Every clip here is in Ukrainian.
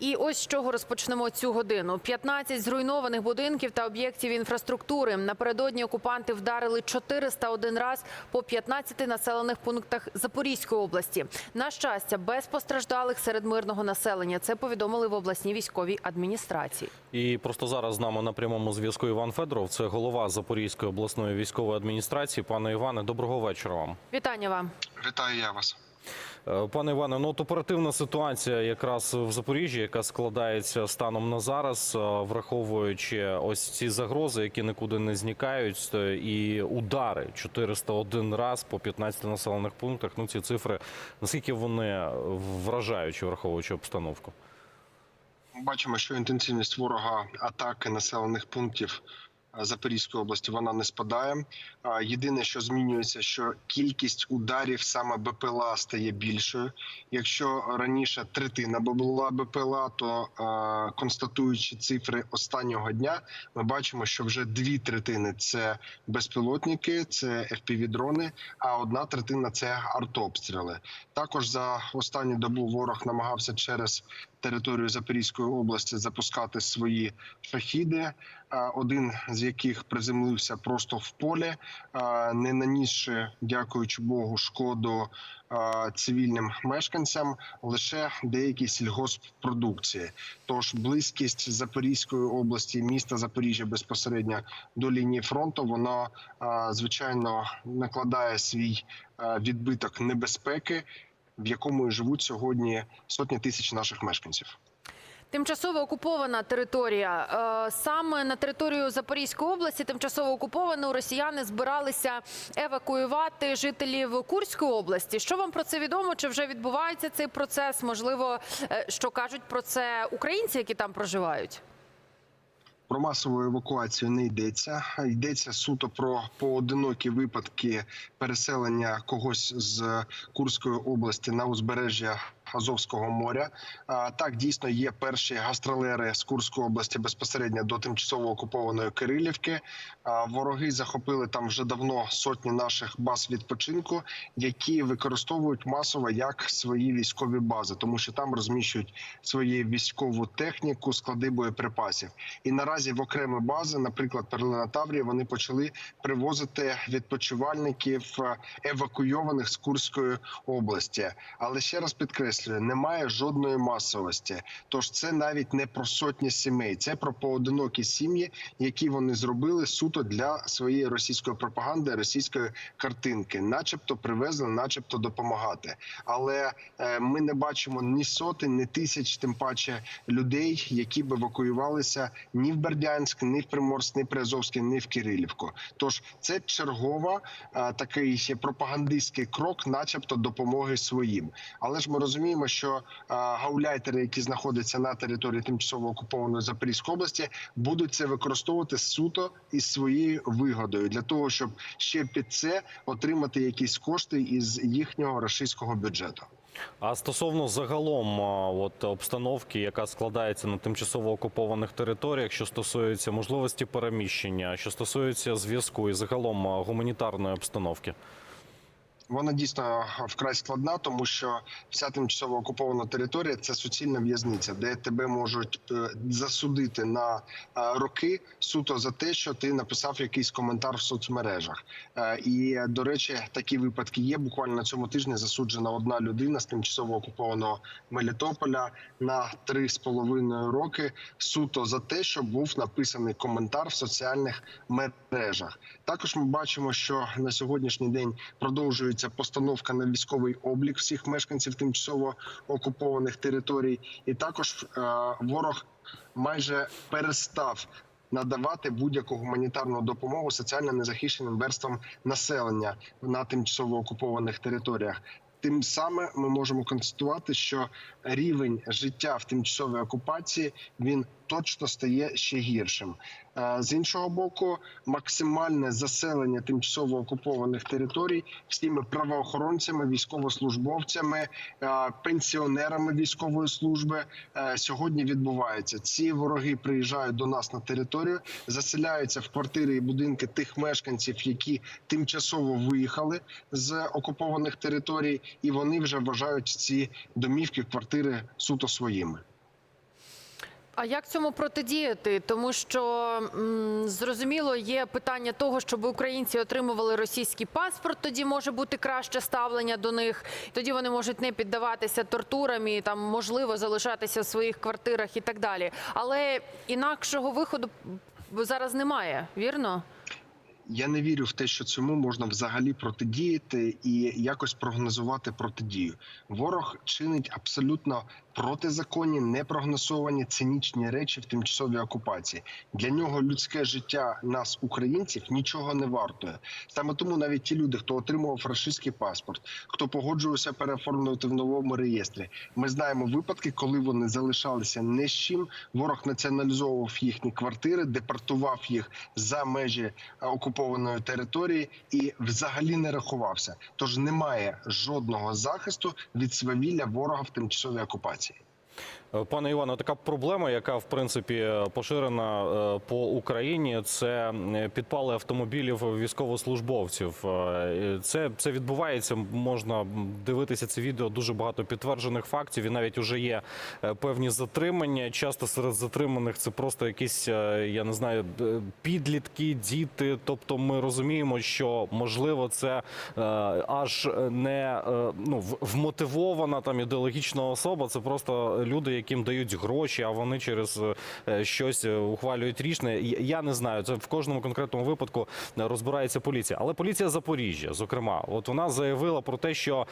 І ось з чого розпочнемо цю годину. 15 зруйнованих будинків та об'єктів інфраструктури. Напередодні окупанти вдарили 401 раз по 15 населених пунктах Запорізької області. На щастя, без постраждалих серед мирного населення. Це повідомили в обласній військовій адміністрації. І просто зараз з нами на прямому зв'язку Іван Федоров, це голова Запорізької обласної військової адміністрації. Пане Іване, доброго вечора вам. Вітання вам. Вітаю я вас. Е, Пане Іване, ну от оперативна ситуація якраз в Запоріжжі, яка складається станом на зараз, е, враховуючи ось ці загрози, які нікуди не зникають, е, і удари 401 раз по 15 населених пунктах. Ну ці цифри наскільки вони вражаючі, враховуючи обстановку? Бачимо, що інтенсивність ворога атаки населених пунктів Запорізької області вона не спадає. А Єдине, що змінюється, що кількість ударів саме БПЛА стає більшою. Якщо раніше третина була БПЛА, то е, констатуючи цифри останнього дня, ми бачимо, що вже дві третини це безпілотники, це FPV-дрони, а одна третина це артобстріли. Також за останню добу ворог намагався через територію Запорізької області запускати свої шахіди, е, один з яких приземлився просто в полі, не нанісши, дякуючи Богу, шкоду цивільним мешканцям, лише деякі сільгосппродукції. Тож близькість Запорізької області, міста Запоріжжя безпосередньо до лінії фронту, воно е, звичайно накладає свій відбиток небезпеки в якому живуть сьогодні сотні тисяч наших мешканців. Тимчасово окупована територія. Е, Саме на територію Запорізької області, тимчасово окуповану, росіяни збиралися евакуювати жителів Курської області. Що вам про це відомо? Чи вже відбувається цей процес? Можливо, е, що кажуть про це українці, які там проживають? Про масову евакуацію не йдеться. Йдеться суто про поодинокі випадки переселення когось з Курської області на узбережжя Азовського моря. Так дійсно є перші гастролери з Курської області безпосередньо до тимчасово окупованої Кирилівки. Вороги захопили там вже давно сотні наших баз відпочинку, які використовують масово як свої військові бази, тому що там розміщують свою військову техніку, склади боєприпасів. І наразі в окремі бази, наприклад, Перлина Таврія, вони почали привозити відпочивальників евакуйованих з Курської області. Але ще раз підкреслюю, немає жодної масовості. Тож це навіть не про сотні сімей, це про поодинокі сім'ї, які вони зробили суто для своєї російської пропаганди, російської картинки, начебто привезли, начебто допомагати. Але е, ми не бачимо ні сотень, ні тисяч, тим паче людей, які б евакуювалися ні в Бердянськ, ні в Приморськ, ні в Приазовське, ні в Кирилівку. Тож це чергова е, такий пропагандистський крок, начебто допомоги своїм. Але ж ми розуміємо, що е, гауляйтери, які знаходяться на території тимчасово окупованої Запорізької області, будуть це використовувати суто із своєю вигодою для того, щоб ще під це отримати якісь кошти із їхнього російського бюджету. А стосовно загалом от обстановки, яка складається на тимчасово окупованих територіях, що стосується можливості переміщення, що стосується зв'язку і загалом гуманітарної обстановки. Вона дійсно вкрай складна, тому що вся тимчасово окупована територія це суцільна в'язниця, де тебе можуть е, засудити на е, роки суто за те, що ти написав якийсь коментар в соцмережах. Е, І до речі, такі випадки є. Буквально на цьому тижні засуджена одна людина з тимчасово окупованого Мелітополя на три з половиною роки суто за те, що був написаний коментар в соціальних мережах. Також ми бачимо, що на сьогоднішній день продовжується постановка на військовий облік всіх мешканців тимчасово окупованих територій, і також е, ворог майже перестав. Надавати будь-яку гуманітарну допомогу соціально незахищеним верствам населення на тимчасово окупованих територіях. Тим саме ми можемо констатувати, що рівень життя в тимчасовій окупації він точно стає ще гіршим. Е, З іншого боку, максимальне заселення тимчасово окупованих територій всіми правоохоронцями, військовослужбовцями, е, пенсіонерами військової служби е, сьогодні відбувається. Ці вороги приїжджають до нас на територію, заселяються в квартири і будинки тих мешканців, які тимчасово виїхали з окупованих територій, і вони вже вважають ці домівки, квартири суто своїми. А як цьому протидіяти? Тому що зрозуміло, є питання того, щоб українці отримували російський паспорт. Тоді може бути краще ставлення до них. Тоді вони можуть не піддаватися тортурам і там можливо залишатися в своїх квартирах і так далі. Але інакшого виходу зараз немає, вірно? Я не вірю в те, що цьому можна взагалі протидіяти і якось прогнозувати протидію. Ворог чинить абсолютно протизаконні, непрогнозовані цинічні речі в тимчасовій окупації. Для нього людське життя нас, українців, нічого не вартує. Саме тому навіть ті люди, хто отримував рашистський паспорт, хто погоджувався переоформлювати в новому реєстрі. Ми знаємо випадки, коли вони залишалися не з чим. Ворог націоналізовував їхні квартири, депортував їх за межі е, окупованої території і взагалі не рахувався. Тож немає жодного захисту від свавілля ворога в тимчасовій окупації. Е, Пане Іване, така проблема, яка в принципі поширена е, по Україні, це е, підпали автомобілів військовослужбовців. Е, Це, це відбувається. Можна дивитися це відео. Дуже багато підтверджених фактів. І навіть вже є е, певні затримання. Часто серед затриманих це просто якісь, е, я не знаю, е, підлітки, діти. Тобто, ми розуміємо, що можливо це е, аж не е, ну вмотивована там ідеологічна особа. Це просто люди, яким дають гроші, а вони через е, щось е, ухвалюють рішення. Я- не знаю. Це в кожному конкретному випадку е, розбирається поліція. Але поліція Запоріжжя, зокрема, от вона заявила про те, що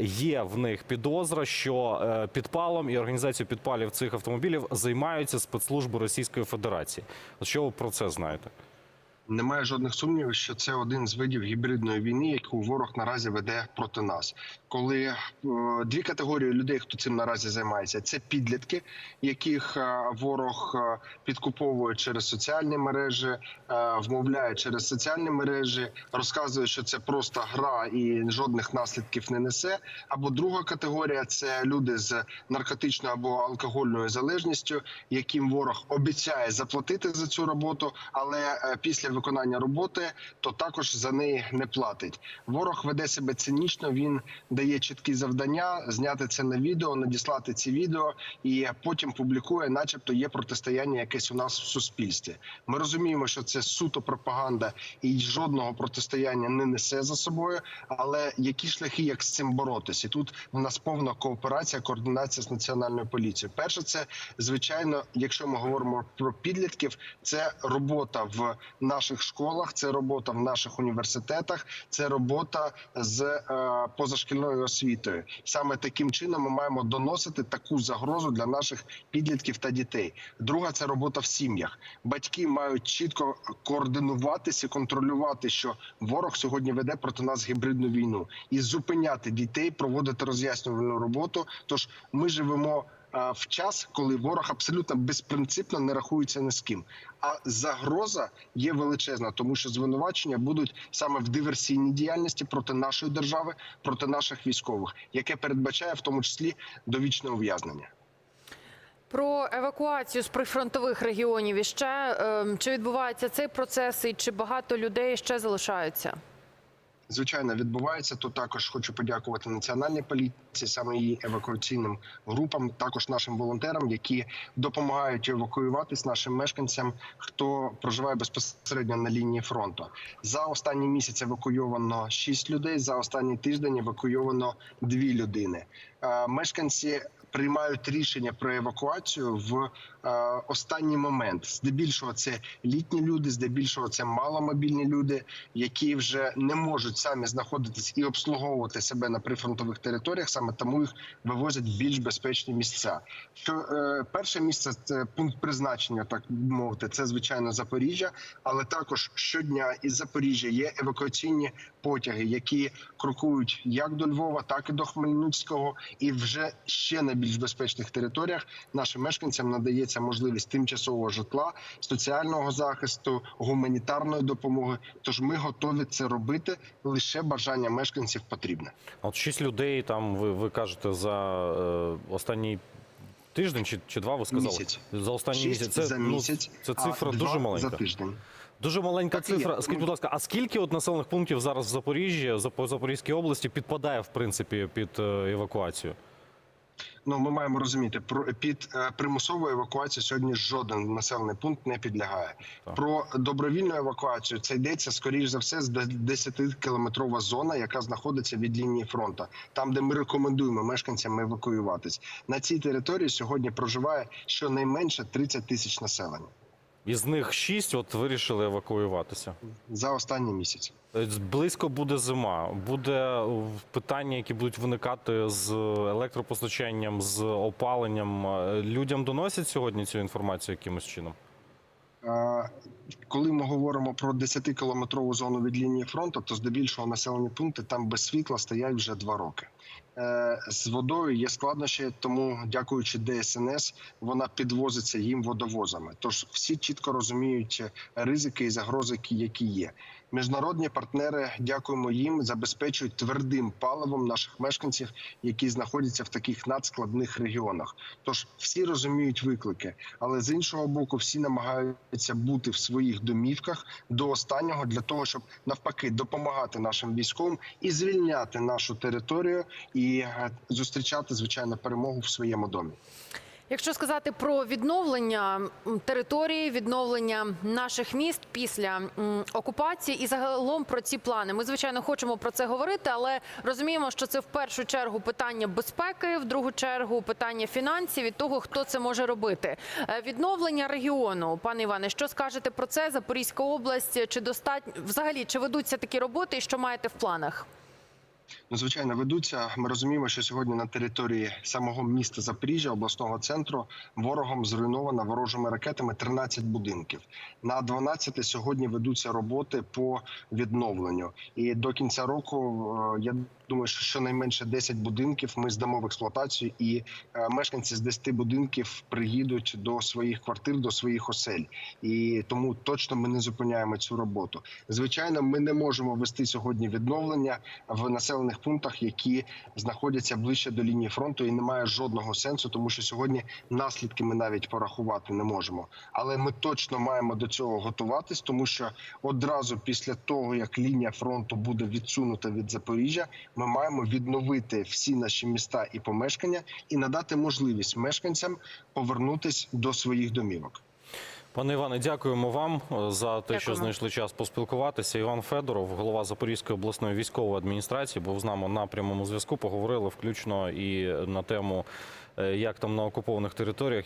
є в них підозра, що підпалом і організацією підпалів цих автомобілів займаються спецслужби Російської Федерації. Що ви про це знаєте? Немає жодних сумнівів, що це один з видів гібридної війни, яку ворог наразі веде проти нас. Коли е, дві категорії людей, хто цим наразі займається, це підлітки, яких е, ворог е, підкуповує через соціальні мережі, вмовляє через соціальні мережі, розказує, що це просто гра і жодних наслідків не несе. Або друга категорія це люди з наркотичною або алкогольною залежністю, яким ворог обіцяє заплатити за цю роботу, але після виконання роботи то також за неї не платить. Ворог веде себе цинічно. Він дає чіткі завдання, зняти це на відео, надіслати ці відео, і потім публікує, начебто, є протистояння якесь у нас в суспільстві. Ми розуміємо, що це суто пропаганда і жодного протистояння не несе за собою. Але які шляхи, як з цим боротися? І тут в нас повна кооперація, координація з національною поліцією. Перше, це звичайно, якщо ми говоримо про підлітків, це робота в наших школах, це робота в наших університетах, це робота з е, позашкільною освітою. Саме таким чином ми маємо доносити таку загрозу для наших підлітків та дітей. Друга це робота в сім'ях. Батьки мають чітко координуватися, контролювати, що ворог сьогодні веде проти нас гібридну війну, і зупиняти дітей, проводити роз'яснювальну роботу. Тож ми живемо. А, В час, коли ворог абсолютно безпринципно не рахується ні з ким, а загроза є величезна, тому що звинувачення будуть саме в диверсійній діяльності проти нашої держави, проти наших військових, яке передбачає в тому числі довічне ув'язнення. Про евакуацію з прифронтових регіонів іще ем, чи відбувається цей процес, і чи багато людей ще залишаються? Звичайно відбувається. То також хочу подякувати національній поліції, саме її евакуаційним групам, також нашим волонтерам, які допомагають евакуюватись нашим мешканцям, хто проживає безпосередньо на лінії фронту. За останній місяць евакуйовано 6 людей. За останній тиждень евакуйовано 2 людини. Е, Мешканці. Приймають рішення про евакуацію в е, останній момент. Здебільшого це літні люди, здебільшого це маломобільні люди, які вже не можуть самі знаходитись і обслуговувати себе на прифронтових територіях. Саме тому їх вивозять в більш безпечні місця. Що е, перше місце це пункт призначення, так мовити, це звичайно Запоріжжя, але також щодня із Запоріжжя є евакуаційні потяги, які крокують як до Львова, так і до Хмельницького, і вже ще на більш безпечних територіях нашим мешканцям надається можливість тимчасового житла, соціального захисту, гуманітарної допомоги. Тож ми готові це робити. Лише бажання мешканців потрібне. От шість людей там ви, ви кажете за е, останній тиждень чи, чи два ви сказали? Місяць. За останній місяць. Це, за місяць, ну, це цифра два дуже маленька. за тиждень. Дуже маленька Так цифра. Скажіть, будь ласка, а скільки от населених пунктів зараз в Запоріжжі, Зап- Запорізькій області підпадає в принципі під е, евакуацію? Ну, ми маємо розуміти, про під е, примусову евакуацію сьогодні жоден населений пункт не підлягає. Так. Про добровільну евакуацію це йдеться скоріш за все з 10-кілометрова зона, яка знаходиться від лінії фронту, там де ми рекомендуємо мешканцям евакуюватись. На цій території сьогодні проживає щонайменше 30 тисяч населення Із них шість от вирішили евакуюватися. за останній місяць. Е, Близько буде зима. Буде е, питання, які будуть виникати з електропостачанням, з опаленням. Е, Людям доносять сьогодні цю інформацію якимось чином. Е, Коли ми говоримо про 10-кілометрову зону від лінії фронту, то здебільшого населені пункти там без світла стоять вже два роки. Е, З водою є складнощі, тому дякуючи ДСНС, вона підвозиться їм водовозами. Тож всі чітко розуміють ризики і загрози, які є. Міжнародні партнери, дякуємо їм, забезпечують твердим паливом наших мешканців, які знаходяться в таких надскладних регіонах. Тож всі розуміють виклики, але з іншого боку, всі намагаються бути в своїх домівках до останнього для того, щоб навпаки допомагати нашим військовим і звільняти нашу територію і е, зустрічати звичайно перемогу в своєму домі. Якщо сказати про відновлення території, відновлення наших міст після окупації і загалом про ці плани, ми звичайно хочемо про це говорити, але розуміємо, що це в першу чергу питання безпеки, в другу чергу питання фінансів і того, хто це може робити. Е, Відновлення регіону, пане Іване, що скажете про це? Запорізька область чи достатньо взагалі чи ведуться такі роботи, і що маєте в планах? Ну, звичайно, ведуться. Ми розуміємо, що сьогодні на території самого міста Запоріжжя, обласного центру, ворогом зруйновано ворожими ракетами 13 будинків. На 12 сьогодні ведуться роботи по відновленню. І до кінця року е, я думаю, що щонайменше 10 будинків ми здамо в експлуатацію, і е, мешканці з 10 будинків приїдуть до своїх квартир, до своїх осель. І тому точно ми не зупиняємо цю роботу. Звичайно, ми не можемо вести сьогодні відновлення в населених пунктах, які знаходяться ближче до лінії фронту, і немає жодного сенсу, тому що сьогодні наслідки ми навіть порахувати не можемо. Але ми точно маємо до цього готуватись, тому що одразу після того, як лінія фронту буде відсунута від Запоріжжя, ми маємо відновити всі наші міста і помешкання і надати можливість мешканцям повернутись до своїх домівок. Пане Іване, дякуємо вам е, за те, що знайшли час поспілкуватися. Іван Федоров, голова Запорізької обласної військової адміністрації, був з нами на прямому зв'язку. Поговорили включно і на тему, е, як там на окупованих територіях.